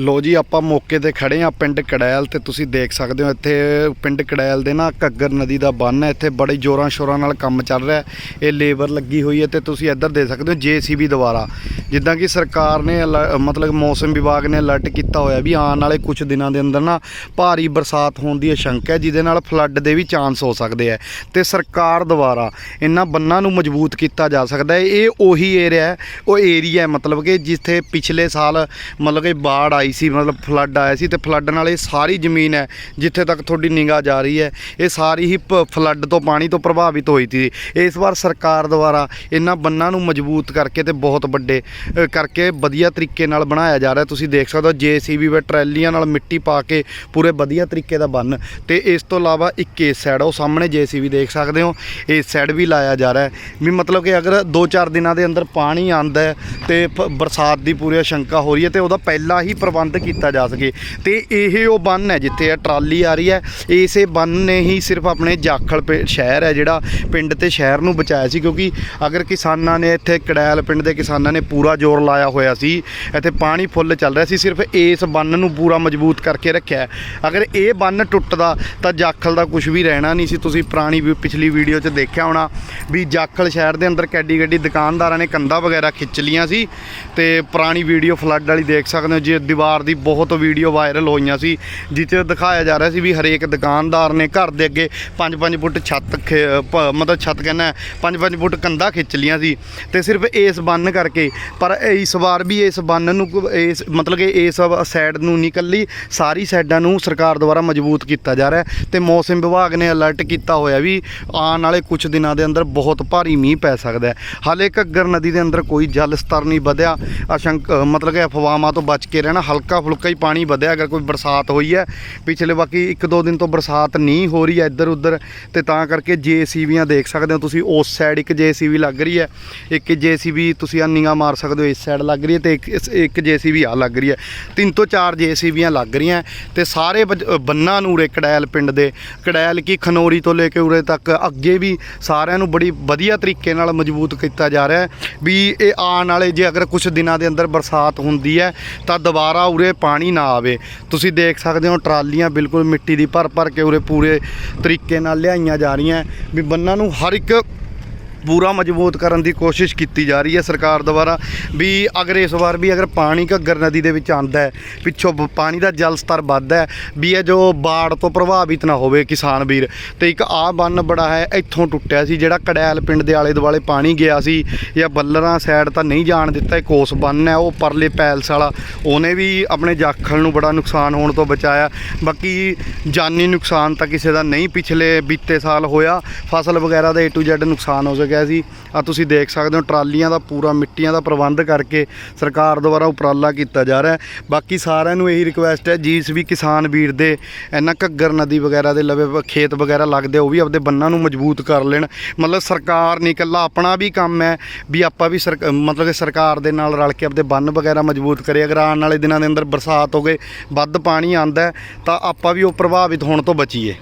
ਲੋ ਜੀ, ਆਪਾਂ ਮੌਕੇ ਤੇ ਖੜੇ ਆ ਪਿੰਡ ਕੜੈਲ ਤੇ ਤੁਸੀਂ ਦੇਖ ਸਕਦੇ ਹੋ, ਇੱਥੇ ਪਿੰਡ ਕੜੈਲ ਦੇ ਨਾ ਘੱਗਰ ਨਦੀ ਦਾ ਬੰਨ ਹੈ, ਇੱਥੇ ਬੜੇ ਜ਼ੋਰਾਂ ਸ਼ੋਰਾਂ ਨਾਲ ਕੰਮ ਚੱਲ ਰਿਹਾ ਇਹ ਲੇਬਰ ਲੱਗੀ ਹੋਈ ਹੈ ਤੇ ਤੁਸੀਂ ਇੱਧਰ ਦੇਖ ਸਕਦੇ ਹੋ ਜੀਸੀਬੀ ਦੁਆਰਾ ਜਿੱਦਾਂ ਕਿ ਸਰਕਾਰ ਨੇ ਅਲਰ- ਮਤਲਬ ਮੌਸਮ ਵਿਭਾਗ ਨੇ ਅਲਰਟ ਕੀਤਾ ਹੋਇਆ ਵੀ ਆਉਣ ਵਾਲੇ ਕੁਝ ਦਿਨਾਂ ਦੇ ਅੰਦਰ ਨਾ ਭਾਰੀ ਬਰਸਾਤ ਹੋਣ ਦੀ ਆਸ਼ੰਕਾ ਹੈ, ਜਿਹਦੇ ਨਾਲ ਫਲੱਡ ਦੇ ਵੀ ਚਾਂਸ ਹੋ ਸਕਦੇ ਆ ਤੇ ਸਰਕਾਰ ਦੁਆਰਾ ਇਹਨਾਂ ਬੰਨਾਂ ਨੂੰ ਮਜ਼ਬੂਤ ਕੀਤਾ ਜਾ ਸਕਦਾ ਹੈ। ਇਹ ਉਹੀ ਏਰੀਆ ਹੈ, ਉਹ ਏਰੀਆ ਮਤਲਬ ਕਿ ਜਿੱਥੇ ਪਿਛਲੇ ਸਾਲ ਮਤਲਬ ਕਿ ਬਾੜ ਆਈ ਸੀ, ਮਤਲਬ ਫਲੱਡ ਆਇਆ ਸੀ ਤੇ ਫਲੱਡ ਨਾਲ ਇਹ ਸਾਰੀ ਜ਼ਮੀਨ ਹੈ, ਜਿੱਥੇ ਤੱਕ ਤੁਹਾਡੀ ਨਿਗਾਹ ਜਾ ਰਹੀ ਹੈ, ਇਹ ਸਾਰੀ ਹੀ ਫਲੱਡ ਤੋਂ ਪਾਣੀ ਤੋਂ ਪ੍ਰਭਾਵਿਤ ਹੋਈ ਸੀ। ਇਸ ਵਾਰ ਸਰਕਾਰ ਦੁਆਰਾ ਇਹਨਾਂ ਬੰਨਾਂ ਨੂੰ ਮਜ਼ਬੂਤ ਕਰਕੇ ਤੇ ਬਹੁਤ ਵੱਡੇ ਕਰਕੇ ਵਧੀਆ ਤਰੀਕੇ ਨਾਲ ਬਣਾਇਆ ਜਾ ਰਿਹਾ। ਤੁਸੀਂ ਦੇਖ ਸਕਦੇ ਹੋ ਜੀਸੀਬੀ ਵਿੱਚ ਟਰੈਲੀਆਂ ਨਾਲ ਮਿੱਟੀ ਪਾ ਕੇ ਪੂਰੇ ਵਧੀਆ ਤਰੀਕੇ ਦਾ ਬੰਨ ਤੇ ਇਸ ਤੋਂ ਇਲਾਵਾ ਇੱਕ ਇਸ ਸਾਈਡ ਉਹ ਸਾਹਮਣੇ ਜੀਸੀਬੀ ਦੇਖ ਸਕਦੇ ਹੋ ਇਸ ਸਾਈਡ ਵੀ ਲਾਇਆ ਜਾ ਰਿਹਾ ਵੀ ਮਤਲਬ ਕਿ ਅਗਰ 2-4 ਦਿਨਾਂ ਦੇ ਅੰਦਰ ਪਾਣੀ ਆਂਦਾ ਹੈ ਤੇ ਬਰਸਾਤ ਦੀ ਪੂਰੀ ਆਸ਼ੰਕਾ ਹੋ ਰਹੀ ਹੈ ਤੇ ਉਹਦਾ ਪਹਿਲਾਂ ਹੀ ਪ੍ਰਭਾਵ ਪ੍ਰਬੰਧ ਕੀਤਾ ਜਾ ਸਕੇ। ਤੇ ਇਹ ਉਹ ਬੰਨ ਹੈ ਜਿੱਥੇ ਇਹ ਟਰਾਲੀ ਆ ਰਹੀ ਹੈ। ਇਸੇ ਬੰਨ ਨੇ ਹੀ ਸਿਰਫ ਆਪਣੇ ਜਾਖਲ ਪਿੰ- ਸ਼ਹਿਰ ਹੈ ਜਿਹੜਾ ਪਿੰਡ ਤੇ ਸ਼ਹਿਰ ਨੂੰ ਬਚਾਇਆ ਸੀ। ਕਿਉਂਕਿ ਅਗਰ ਕਿਸਾਨਾਂ ਨੇ ਇੱਥੇ ਕੜੈਲ ਪਿੰਡ ਦੇ ਕਿਸਾਨਾਂ ਨੇ ਪੂਰਾ ਜ਼ੋਰ ਲਾਇਆ ਹੋਇਆ ਸੀ, ਇੱਥੇ ਪਾਣੀ ਫੁੱਲ ਚੱਲ ਰਿਹਾ ਸੀ, ਸਿਰਫ ਇਸ ਬੰਨ ਨੂੰ ਪੂਰਾ ਮਜ਼ਬੂਤ ਕਰਕੇ ਰੱਖਿਆ ਅਗਰ ਇਹ ਬੰਨ ਟੁੱਟਦਾ ਤਾਂ ਜਾਖਲ ਦਾ ਕੁਝ ਵੀ ਰਹਿਣਾ ਨਹੀਂ ਸੀ। ਤੁਸੀਂ ਪੁਰਾਣੀ ਪਿਛਲੀ ਵੀਡੀਓ 'ਚ ਦੇਖਿਆ ਹੋਣਾ ਵੀ ਜਾਖਲ ਸ਼ਹਿਰ ਦੇ ਅੰਦਰ ਕੈਡੀ ਗੱਡੀ ਦੁਕਾਨਦਾਰਾਂ ਨੇ ਕੰਧਾਂ ਵਗੈਰਾ ਖਿੱਚ ਲੀਆਂ ਸੀ। ਤੇ ਪੁਰਾਣੀ ਵੀਡੀਓ ਫਲੱਡ ਵਾਲੀ ਦੇਖ ਸਕਦੇ ਹੋ, ਜੇ ਦੀਵਾਰ ਦੀ ਬਹੁਤ ਵੀਡੀਓ ਵਾਇਰਲ ਹੋਈਆਂ ਸੀ ਜਿਸ 'ਚ ਦਿਖਾਇਆ ਜਾ ਰਿਹਾ ਸੀ ਵੀ ਹਰੇਕ ਦੁਕਾਨਦਾਰ ਨੇ ਘਰ ਦੇ ਅੱਗੇ 5-5 ਫੁੱਟ ਛੱਤ ਖੇ- ਪ- ਮਤਲਬ ਛੱਤ ਕਹਿੰਦਾ 5-5 ਫੁੱਟ ਕੰਧਾਂ ਖਿੱਚ ਲੀਆਂ ਸੀ ਤੇ ਸਿਰਫ ਇਸ ਬੰਨ ਕਰਕੇ, ਪਰ ਇਸ ਵਾਰ ਵੀ ਇਸ ਬੰਨ ਨੂੰ ਇਸ, ਮਤਲਬ ਕਿ ਇਸ ਸਾਈਡ ਨੂੰ ਨਹੀਂ ਇਕੱਲੀ ਸਾਰੀ ਸਾਈਡਾਂ ਨੂੰ ਸਰਕਾਰ ਦੁਆਰਾ ਮਜ਼ਬੂਤ ਕੀਤਾ ਜਾ ਰਿਹਾ ਹੈ ਤੇ ਮੌਸਮ ਵਿਭਾਗ ਨੇ ਅਲਰਟ ਕੀਤਾ ਹੋਇਆ ਵੀ ਆਉਣ ਵਾਲੇ ਕੁਝ ਦਿਨਾਂ ਦੇ ਅੰਦਰ ਬਹੁਤ ਭਾਰੀ ਮੀਂਹ ਪੈ ਸਕਦਾ ਹੈ। ਹਾਲੇ ਘੱਗਰ ਨਦੀ ਦੇ ਅੰਦਰ ਕੋਈ ਜਲ ਸਤਰ ਨਹੀਂ ਵਧਿਆ, ਅਸ਼ੰਕ, ਮਤਲਬ ਕਿ ਅਫਵਾਹਾਂ ਤੋਂ ਬਚ ਕੇ ਰਹਿਣਾ ਹਲਕਾ ਫੁਲਕਾ ਹੀ ਪਾਣੀ ਵਧਿਆ ਅਗਰ ਕੋਈ ਬਰਸਾਤ ਹੋਈ ਹੈ। ਪਿਛਲੇ ਬਾਕੀ ਇੱਕ ਦੋ ਦਿਨ ਤੋਂ ਬਰਸਾਤ ਨਹੀਂ ਹੋ ਰਹੀ ਹੈ ਇੱਧਰ ਉੱਧਰ ਤੇ ਤਾਂ ਕਰਕੇ ਜੀਸੀਬੀਆਂ ਦੇਖ ਸਕਦੇ ਹੋ ਤੁਸੀਂ ਉਸ ਸਾਈਡ ਇੱਕ ਜੀਸੀਬੀ ਲੱਗ ਰਹੀ ਹੈ। ਇੱਕ ਜੀਸੀਬੀ ਤੁਸੀਂ ਨਿਗਾਹ ਮਾਰ ਸਕਦੇ ਹੋ ਇਸ ਸਾਈਡ ਲੱਗ ਰਹੀ ਹੈ ਤੇ ਇੱਕ ਇਸ- ਇੱਕ ਜੀਸੀਬੀ ਆ ਲੱਗ ਰਹੀ ਹੈ। ਤਿੰਨ ਤੋਂ ਚਾਰ ਜੀਸੀਬੀਆਂ ਲੱਗ ਰਹੀਆਂ ਤੇ ਸਾਰੇ ਵਜ- ਅ, ਬੰਨਾਂ ਨੂੰ ਉਰੇ ਕੜੈਲ ਪਿੰਡ ਦੇ ਕੜੈਲ ਕੀ ਖਨੋਰੀ ਤੋਂ ਲੈ ਕੇ ਉਰੇ ਤੱਕ ਅੱਗੇ ਵੀ ਸਾਰਿਆਂ ਨੂੰ ਬੜੀ ਵਧੀਆ ਤਰੀਕੇ ਨਾਲ ਮਜ਼ਬੂਤ ਕੀਤਾ ਜਾ ਰਿਹਾ ਹੈ ਵੀ ਇਹ ਆਉਣ ਵਾਲੇ ਜੇ ਅਗਰ ਕੁਝ ਦਿਨਾਂ ਦੇ ਅੰਦਰ ਬਰਸਾਤ ਹੁੰਦੀ ਹੈ ਤਾਂ ਦੁਬਾਰਾ ਉਰੇ ਪਾਣੀ ਨਾ ਆਵੇ। ਤੁਸੀਂ ਦੇਖ ਸਕਦੇ ਹੋ ਟਰਾਲੀਆਂ ਬਿਲਕੁਲ ਮਿੱਟੀ ਦੀ ਭਰ ਭਰ ਕੇ ਉਰੇ ਪੂਰੇ ਤਰੀਕੇ ਨਾਲ ਲਿਆਈਆਂ ਜਾ ਰਹੀਆਂ। ਵੀ ਬੰਨਾਂ ਨੂੰ ਹਰ ਇੱਕ ਪੂਰਾ ਮਜ਼ਬੂਤ ਕਰਨ ਦੀ ਕੋਸ਼ਿਸ਼ ਕੀਤੀ ਜਾ ਰਹੀ ਹੈ ਸਰਕਾਰ ਦੁਆਰਾ ਵੀ ਅਗਰ ਇਸ ਵਾਰ ਵੀ ਅਗਰ ਪਾਣੀ ਘੱਗਰ ਨਦੀ ਦੇ ਵਿੱਚ ਆਂਦਾ ਹੈ, ਪਿੱਛੋਂ ਬ- ਪਾਣੀ ਦਾ ਜਲ ਸਤਰ ਵੱਧਦਾ ਹੈ, ਵੀ ਇਹ ਜੋ ਬਾੜ ਤੋਂ ਪ੍ਰਭਾਵਿਤ ਨਾ ਹੋਵੇ ਕਿਸਾਨ ਵੀਰ। ਤੇ ਇੱਕ ਆ ਬੰਨ ਬੜਾ ਹੈ, ਇੱਥੋਂ ਟੁੱਟਿਆ ਸੀ, ਜਿਹੜਾ ਕੜੈਲ ਪਿੰਡ ਦੇ ਆਲੇ ਦੁਆਲੇ ਪਾਣੀ ਗਿਆ ਸੀ, ਜਾਂ ਬੱਲਰਾਂ ਸਾਈਡ ਤਾਂ ਨਹੀਂ ਜਾਣ ਦਿੱਤਾ, ਇੱਕ ਉਸ ਬੰਨ ਹੈ, ਉਹ ਪਰਲੇ ਪੈਲਸ ਵਾਲਾ। ਉਹਨੇ ਵੀ ਆਪਣੇ ਜਾਖਲ ਨੂੰ ਬੜਾ ਨੁਕਸਾਨ ਹੋਣ ਤੋਂ ਬਚਾਇਆ। ਬਾਕੀ ਜਾਨੀ ਨੁਕਸਾਨ ਤਾਂ ਕਿਸੇ ਦਾ ਨਹੀਂ, ਪਿਛਲੇ ਬੀਤੇ ਸਾਲ ਹੋਇਆ, ਫਸਲ ਵਗੈਰਾ ਦਾ A to Z ਨੁਕਸਾਨ ਹੋ ਸਕਿਆ ਸੀ। ਆ ਤੁਸੀਂ ਦੇਖ ਸਕਦੇ ਹੋ, ਟਰਾਲੀਆਂ ਦਾ ਪੂਰਾ, ਮਿੱਟੀਆਂ ਦਾ ਪ੍ਰਬੰਧ ਕਰਕੇ ਸਰਕਾਰ ਦੁਆਰਾ ਉਪਰਾਲਾ ਕੀਤਾ ਜਾ ਰਿਹਾ ਹੈ। ਬਾਕੀ ਸਾਰਿਆਂ ਨੂੰ ਇਹੀ ਰਿਕੁਐਸਟ ਹੈ ਜਿਸ ਵੀ ਕਿਸਾਨ ਵੀਰ ਦੇ ਇਹਨਾਂ ਘੱਗਰ ਨਦੀ ਵਗੈਰਾ ਦੇ ਲਵੇ ਖੇਤ ਵਗੈਰਾ ਲੱਗਦੇ, ਉਹ ਵੀ ਆਪਦੇ ਬੰਨਾਂ ਨੂੰ ਮਜ਼ਬੂਤ ਕਰ ਲੈਣ। ਮਤਲਬ ਸਰਕਾਰ ਨਹੀਂ ਇਕੱਲਾ, ਆਪਣਾ ਵੀ ਕੰਮ ਹੈ ਵੀ ਆਪਾਂ ਵੀ ਸਰਕ- ਮਤਲਬ ਕਿ ਸਰਕਾਰ ਦੇ ਨਾਲ ਰਲ ਕੇ ਆਪਦੇ ਬੰਨ ਵਗੈਰਾ ਮਜ਼ਬੂਤ ਕਰੇ। ਅਗਰ ਆਉਣ ਵਾਲੇ ਦਿਨਾਂ ਦੇ ਅੰਦਰ ਬਰਸਾਤ ਹੋ ਗਏ ਵੱਧ ਪਾਣੀ ਆਂਦਾ ਤਾਂ ਆਪਾਂ ਵੀ ਉਹ ਪ੍ਰਭਾਵਿਤ ਹੋਣ ਤੋਂ ਬਚੀਏ।